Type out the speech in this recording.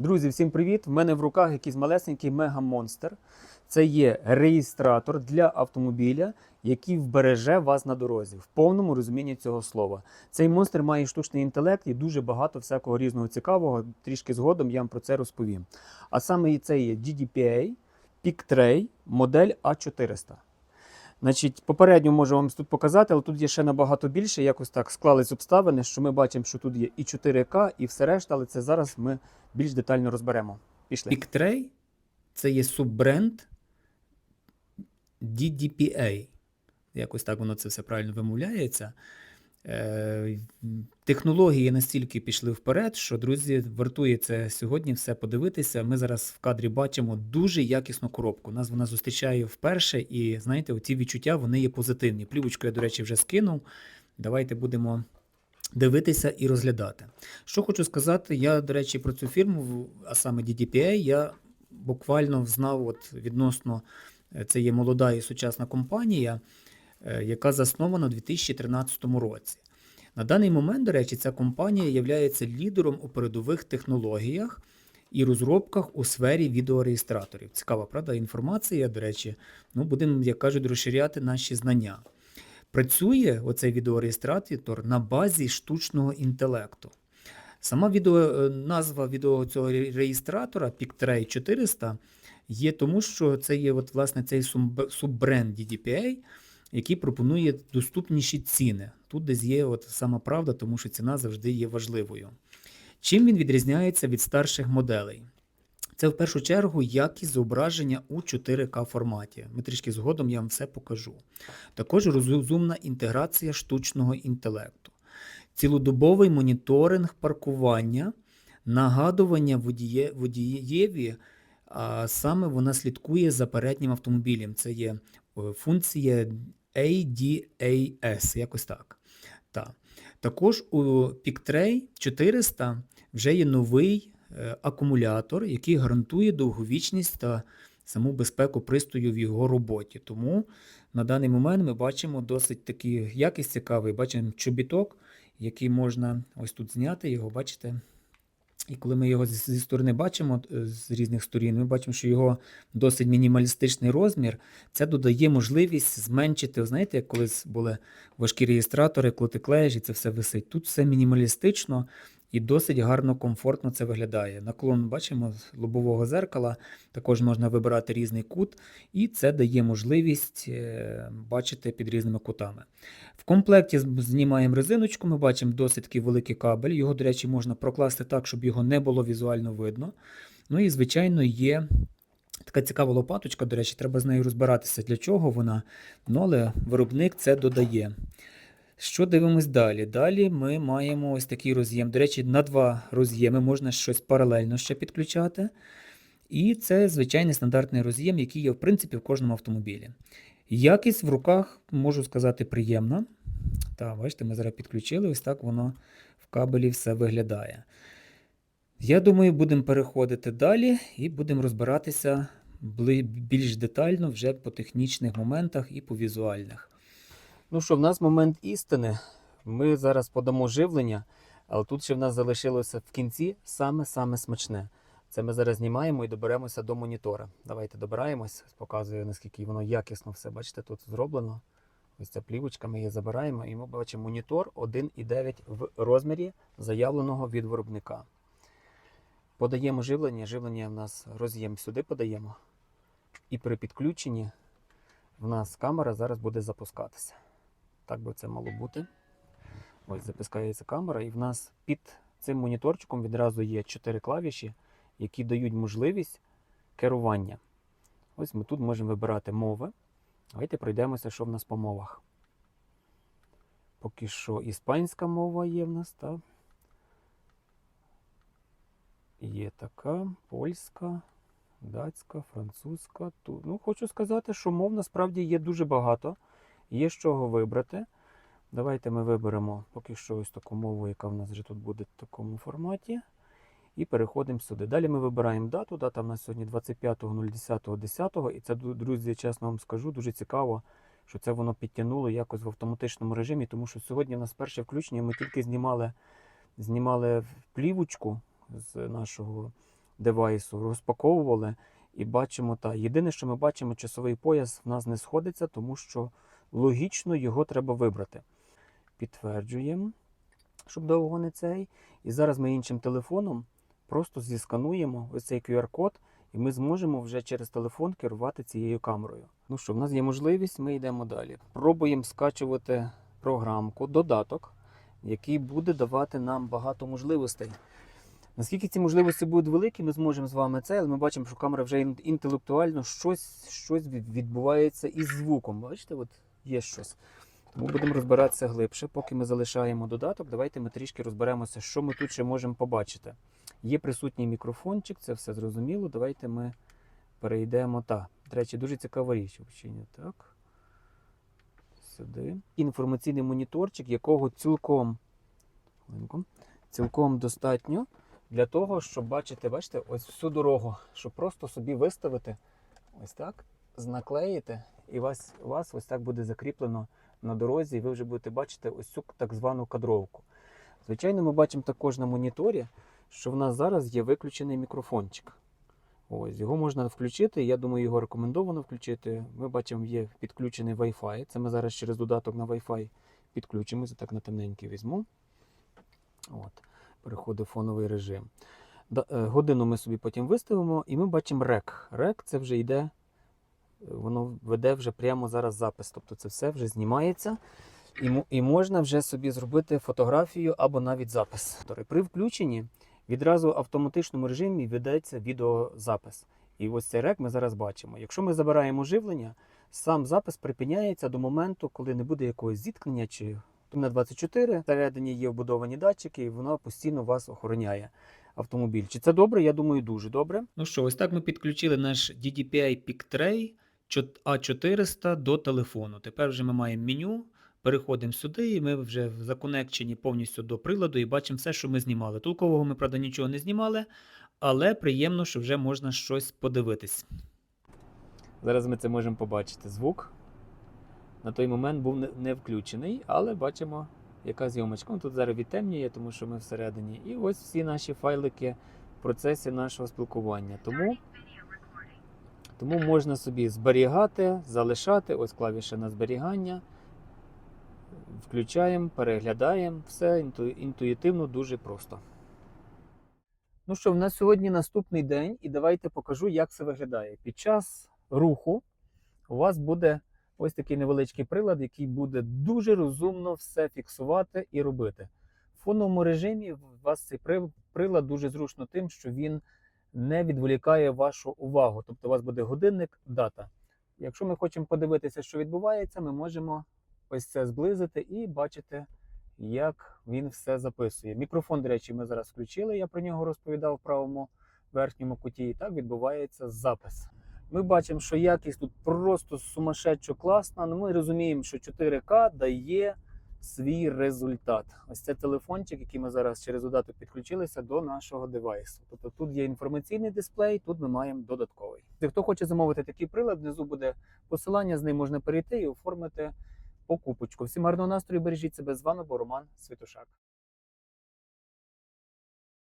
Друзі, всім привіт! В мене в руках якийсь малесенький мега-монстр. Це є реєстратор для автомобіля, який вбереже вас на дорозі в повному розумінні цього слова. Цей монстр має штучний інтелект і дуже багато всякого різного цікавого. Трішки згодом я вам про це розповім. А саме це є GDPA PicTray модель A400. Значить, попередньо можу вам тут показати, але тут є ще набагато більше. Якось так склались обставини, що ми бачимо, що тут є і 4К, і все решта, але це зараз ми більш детально розберемо. Пішли. PicTray це є суббренд DDPA. Якось так воно це все правильно вимовляється. Е, Технології настільки пішли вперед, що, друзі, вартує це сьогодні все подивитися. Ми зараз в кадрі бачимо дуже якісну коробку. Нас вона зустрічає вперше, і знаєте, оці відчуття вони є позитивні. Плівочку я, до речі, вже скинув. Давайте будемо дивитися і розглядати. Що хочу сказати, я, до речі, про цю фірму, а саме DDPA, я буквально знав от відносно, е, це є молода і сучасна компанія, яка заснована у 2013 році. На даний момент, до речі, ця компанія є лідером у передових технологіях і розробках у сфері відеореєстраторів. Цікава, правда, інформація, до речі, ну, будемо, як кажуть, розширяти наші знання. Працює оцей відеореєстратор на базі штучного інтелекту. Сама відео, е, назва відео цього реєстратора PicTray 400 є тому, що це є от, власне, цей суббренд DDPA, який пропонує доступніші ціни. Тут десь є от сама правда, тому що ціна завжди є важливою. Чим він відрізняється від старших моделей? Це в першу чергу якість зображення у 4К форматі. Ми трішки згодом я вам все покажу. Також розумна інтеграція штучного інтелекту, цілодобовий моніторинг паркування, нагадування водіє, водієві, а саме вона слідкує за переднім автомобілем. Це є е, функція ADAS, якось так. Так. Також у PicTray 400 вже є новий е, акумулятор, який гарантує довговічність та саму безпеку пристрою в його роботі. Тому на даний момент ми бачимо досить такий якість цікавий. Бачимо чобіток, який можна ось тут зняти його, бачите. І коли ми його зі сторони бачимо е, з різних сторін, ми бачимо, що його досить мінімалістичний розмір. Це додає можливість зменшити, знаєте, як колись були важкі реєстратори, коли ти клеєш і це все висить. Тут все мінімалістично і досить гарно, комфортно це виглядає. Наклон бачимо з лобового зеркала, також можна вибирати різний кут, і це дає можливість е, бачити під різними кутами. В комплекті знімаємо резиночку, ми бачимо досить такий великий кабель. Його, до речі, можна прокласти так, щоб його не було візуально видно. Ну і, звичайно, є така цікава лопаточка, до речі, треба з нею розбиратися, для чого вона. Ну, але виробник це додає. Що дивимось далі? Далі ми маємо ось такий роз'єм. До речі, на два роз'єми можна щось паралельно ще підключати. І це звичайний стандартний роз'єм, який є в принципі в кожному автомобілі. Якість в руках, можу сказати, приємна. Так, бачите, ми зараз підключили, ось так воно в кабелі все виглядає. Я думаю, будемо переходити далі і будемо розбиратися більш детально вже по технічних моментах і по візуальних. Ну що, в нас момент істини. Ми зараз подамо живлення, але тут ще в нас залишилося в кінці саме-саме смачне. Це ми зараз знімаємо і доберемося до монітора. Давайте добираємось, показую, наскільки воно якісно все. Бачите, тут зроблено. Ось ця плівочка, ми її забираємо, і ми бачимо монітор 1,9 в розмірі, заявленого від виробника. Подаємо живлення. Живлення в нас роз'єм сюди подаємо. І при підключенні в нас камера зараз буде запускатися. Так би це мало бути. Ось запускається камера, і в нас під цим моніторчиком відразу є 4 клавіші, які дають можливість керування. Ось ми тут можемо вибирати мови. Давайте пройдемося, що в нас по мовах. Поки що іспанська мова є в нас, так? Є така, польська, датська, французька. Ну, хочу сказати, що мов насправді є дуже багато. Є з чого вибрати. Давайте ми виберемо поки що ось таку мову, яка в нас вже тут буде в такому форматі. І переходимо сюди. Далі ми вибираємо дату. Дата в нас сьогодні 25.010.10. І це, друзі, чесно вам скажу, дуже цікаво, що це воно підтягнуло якось в автоматичному режимі, тому що сьогодні у нас перше включення, ми тільки знімали, знімали плівочку з нашого девайсу, розпаковували і бачимо та. Єдине, що ми бачимо, часовий пояс в нас не сходиться, тому що логічно його треба вибрати. Підтверджуємо, щоб довго не цей. І зараз ми іншим телефоном просто зіскануємо ось цей QR-код, і ми зможемо вже через телефон керувати цією камерою. Ну що, в нас є можливість, ми йдемо далі. Пробуємо скачувати програмку, додаток, який буде давати нам багато можливостей. Наскільки ці можливості будуть великі, ми зможемо з вами це, але ми бачимо, що камера вже інтелектуально щось, щось відбувається із звуком. Бачите, от є щось. Тому будемо розбиратися глибше. Поки ми залишаємо додаток, давайте ми трішки розберемося, що ми тут ще можемо побачити. Є присутній мікрофончик, це все зрозуміло. Давайте ми перейдемо. Та, до речі, дуже цікава річ. Так. Сюди. Інформаційний моніторчик, якого цілком, цілком достатньо для того, щоб бачити, бачите, ось всю дорогу, щоб просто собі виставити ось так, наклеїти, і вас, вас ось так буде закріплено на дорозі, і ви вже будете бачити ось цю так звану кадровку. Звичайно, ми бачимо також на моніторі, що в нас зараз є виключений мікрофончик. Ось, його можна включити, я думаю, його рекомендовано включити. Ми бачимо, є підключений Wi-Fi. Це ми зараз через додаток на Wi-Fi підключимося, так на темненький візьму. От, переходить фоновий режим. Е, годину ми собі потім виставимо, і ми бачимо рек. Рек це вже йде, воно веде вже прямо зараз запис. Тобто це все вже знімається. І, і можна вже собі зробити фотографію або навіть запис. При включенні відразу в автоматичному режимі ведеться відеозапис. І ось цей рек ми зараз бачимо. Якщо ми забираємо живлення, сам запис припиняється до моменту, коли не буде якогось зіткнення чи на 24 всередині є вбудовані датчики, і воно постійно вас охороняє автомобіль. Чи це добре? Я думаю, дуже добре. Ну що, ось так ми підключили наш DDPI PicTray A400 до телефону. Тепер вже ми маємо меню, переходимо сюди, і ми вже законекчені повністю до приладу і бачимо все, що ми знімали. Толкового ми, правда, нічого не знімали, але приємно, що вже можна щось подивитись. Зараз ми це можемо побачити. Звук на той момент був не- включений, але бачимо, яка зйомочка. Тут зараз відтемнює, тому що ми всередині. І ось всі наші файлики в процесі нашого спілкування. Тому, тому можна собі зберігати, залишати. Ось клавіша на зберігання. Включаємо, переглядаємо. Все інту- інтуїтивно, дуже просто. Ну що, в нас сьогодні наступний день, і давайте покажу, як це виглядає. Під час руху у вас буде ось такий невеличкий прилад, який буде дуже розумно все фіксувати і робити. В фоновому режимі у вас цей прилад дуже зручно тим, що він не відволікає вашу увагу. Тобто у вас буде годинник, дата. Якщо ми хочемо подивитися, що відбувається, ми можемо ось це зблизити і бачити, як він все записує. Мікрофон, до речі, ми зараз включили. Я про нього розповідав в правому верхньому куті. І так відбувається запис. Ми бачимо, що якість тут просто сумасшедшо класна. але ми розуміємо, що 4К дає свій результат. Ось це телефончик, який ми зараз через додаток підключилися до нашого девайсу. Тобто тут є інформаційний дисплей, тут ми маємо додатковий. Хто хоче замовити такий прилад, внизу буде посилання, з ним можна перейти і оформити покупочку. Всім гарного настрою, бережіть себе. З вами був Роман Світушак.